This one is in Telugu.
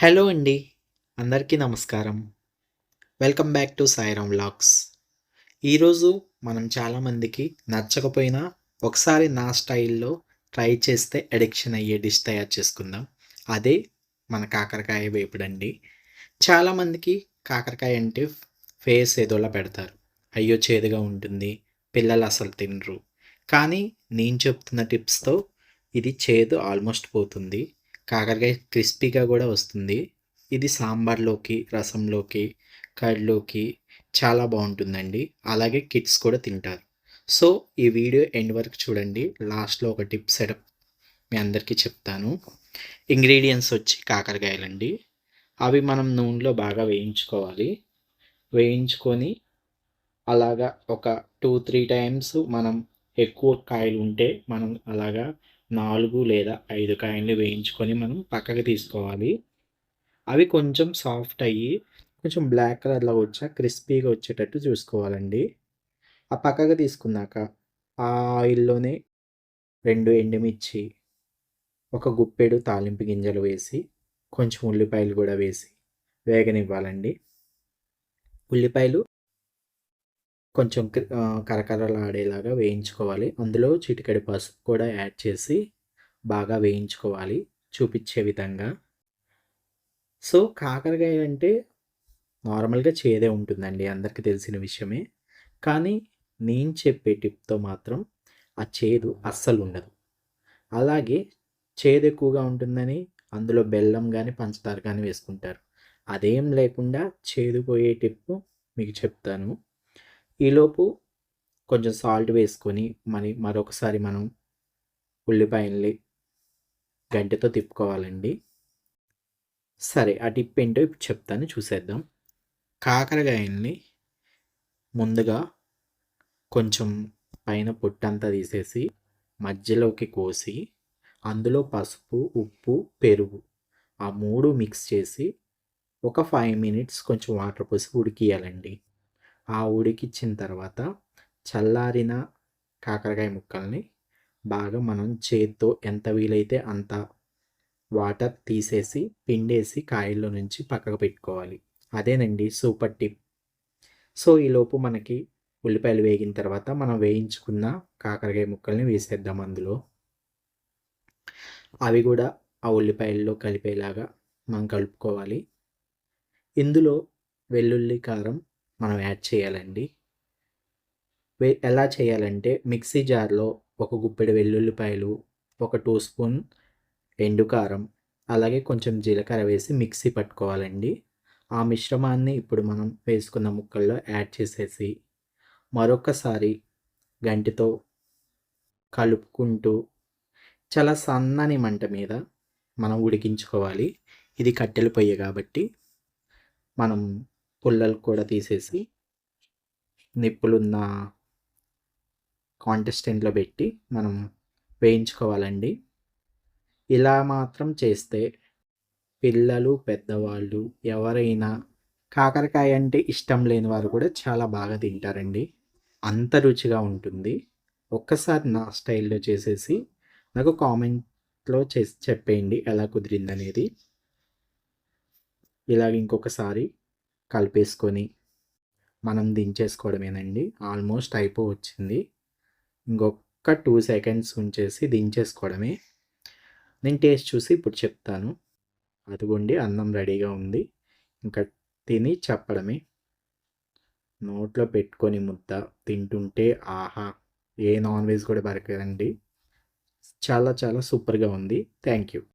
హలో అండి. అందరికీ నమస్కారం. Welcome back to Sairam vlogs. ఈరోజు మనం చాలామందికి నచ్చకపోయినా ఒకసారి నా స్టైల్‌లో ట్రై చేస్తే అడిక్షన్ అయ్యే డిష్ తయారు చేసుకుందాం. అదే మన కాకరకాయ వేపుడండి. చాలామందికి కాకరకాయ అంటే ఫేస్ ఏదోలా పెడతారు. అయ్యో! చేదుగా ఉంటుంది. పిల్లలు అసలు తినరు. కానీ నేను చెప్తున్న టిప్స్‌తో ఇది చేదు ఆల్మోస్ట్ పోతుంది. కాకరకాయ క్రిస్పీగా కూడా వస్తుంది. ఇది సాంబార్‌లోకి, రసంలోకి, కర్డ్‌లోకి చాలా బాగుంటుందండి అలాగే కిడ్స్ కూడా తింటారు. సో, ఈ వీడియో ఎండ్ వరకు చూడండి. లాస్ట్‌లో ఒక టిప్ సెటప్ మీ అందరికీ చెప్తాను. ఇంగ్రీడియంట్స్ వచ్చి కాకరకాయలండి. అవి మనం నూనెలో బాగా వేయించుకోవాలి. వేయించుకొని అలాగా ఒక 2, 3 టైమ్స్ మనం ఎక్కువ కాయలు ఉంటే మనం అలాగా నాలుగు లేదా ఐదు కాయిన్లు వేయించుకొని మనం పక్కకు తీసుకోవాలి. అవి కొంచెం సాఫ్ట్ అయ్యి కొంచెం బ్లాక్ కలర్‌లో వచ్చా క్రిస్పీగా వచ్చేటట్టు చూసుకోవాలండి. ఆ పక్కకు తీసుకున్నాక ఆ ఆయిల్‌లోనే రెండు ఎండుమిర్చి, ఒక గుప్పెడు తాలింపు గింజలు వేసి, కొంచెం ఉల్లిపాయలు కూడా వేసి వేగనివ్వాలండి. ఉల్లిపాయలు కొంచెం క్రి కరకరలాడేలాగా వేయించుకోవాలి. అందులో చిటికెడు పసుపు కూడా యాడ్ చేసి బాగా వేయించుకోవాలి చూపించే విధంగా. సో, కాకరకాయ అంటే నార్మల్‌గా చేదే ఉంటుందండి. అందరికీ తెలిసిన విషయమే. కానీ నేను చెప్పే టిప్‌తో మాత్రం ఆ చేదు అస్సలు ఉండదు అలాగే చేదు ఎక్కువగా ఉంటుందని అందులో బెల్లం కానీ పంచదార కానీ వేసుకుంటారు. అదేం లేకుండా చేదు పోయే టిప్పు మీకు చెప్తాను. ఈలోపు కొంచెం సాల్ట్ వేసుకొని మరి మరొకసారి మనం ఉల్లిపాయల్ని గంటెతో తిప్పుకోవాలండి. సరే ఆ టిప్ ఏంటో ఇప్పుడు చెప్తాను చూసేద్దాం. కాకరకాయల్ని ముందుగా కొంచెం పైన పొట్టంతా తీసేసి మధ్యలోకి కోసి అందులో పసుపు, ఉప్పు, పెరుగు ఆ మూడు మిక్స్ చేసి ఒక ఫైవ్ మినిట్స్ కొంచెం వాటర్ పోసి ఉడికియాలండి. ఆ ఉడికిచ్చిన తర్వాత చల్లారిన కాకరకాయ ముక్కల్ని బాగా మనం చేత్తో ఎంత వీలైతే అంత వాటర్ తీసేసి పిండేసి కాయల్లో నుంచి పక్కకు పెట్టుకోవాలి. అదేనండి సూపర్ టిప్. సో, ఈలోపు మనకి ఉల్లిపాయలు వేగిన తర్వాత మనం వేయించుకున్న కాకరకాయ ముక్కల్ని వేసేద్దాం అందులో. అవి కూడా ఆ ఉల్లిపాయల్లో కలిపేలాగా మనం కలుపుకోవాలి. ఇందులో వెల్లుల్లి కారం మనం యాడ్ చేయాలండి. ఎలా చేయాలంటే మిక్సీ జార్‌లో ఒక గుప్పెడు వెల్లుల్లిపాయలు, ఒక టూ స్పూన్ ఎండు కారం, అలాగే కొంచెం జీలకర్ర వేసి మిక్సీ పట్టుకోవాలండి. ఆ మిశ్రమాన్ని ఇప్పుడు మనం వేసుకున్న ముక్కల్లో యాడ్ చేసేసి మరొకసారి గంటితో కలుపుకుంటూ చాలా సన్నని మంట మీద మనం ఉడికించుకోవాలి. ఇది కట్టెల పొయ్యి కాబట్టి మనం పుల్లలు కూడా తీసేసి నిప్పులున్న కాంటెస్టెంట్‌లో పెట్టి మనం వేయించుకోవాలండి. ఇలా మాత్రం చేస్తే పిల్లలు, పెద్దవాళ్ళు ఎవరైనా కాకరకాయ అంటే ఇష్టం లేని వారు కూడా చాలా బాగా తింటారండి. అంత రుచిగా ఉంటుంది. ఒక్కసారి నా స్టైల్‌లో చేసేసి నాకు కామెంట్‌లో చేసి చెప్పేయండి ఎలా కుదిరిందనేది. ఇలాగ ఇంకొకసారి కలిపేసుకొని మనం దించేసుకోవడమేనండి. ఆల్మోస్ట్ అయిపోవచ్చింది. ఇంకొక టూ సెకండ్స్ ఉంచేసి దించేసుకోవడమే. నేను టేస్ట్ చూసి ఇప్పుడు చెప్తాను. అదిగోండి అన్నం రెడీగా ఉంది. ఇంకా తిని చెప్పడమే. నోట్లో పెట్టుకొని ముద్ద తింటుంటే ఆహా! ఏ నాన్ వెజ్ కూడా బరకదండి చాలా చాలా సూపర్‌గా ఉంది. Thank you.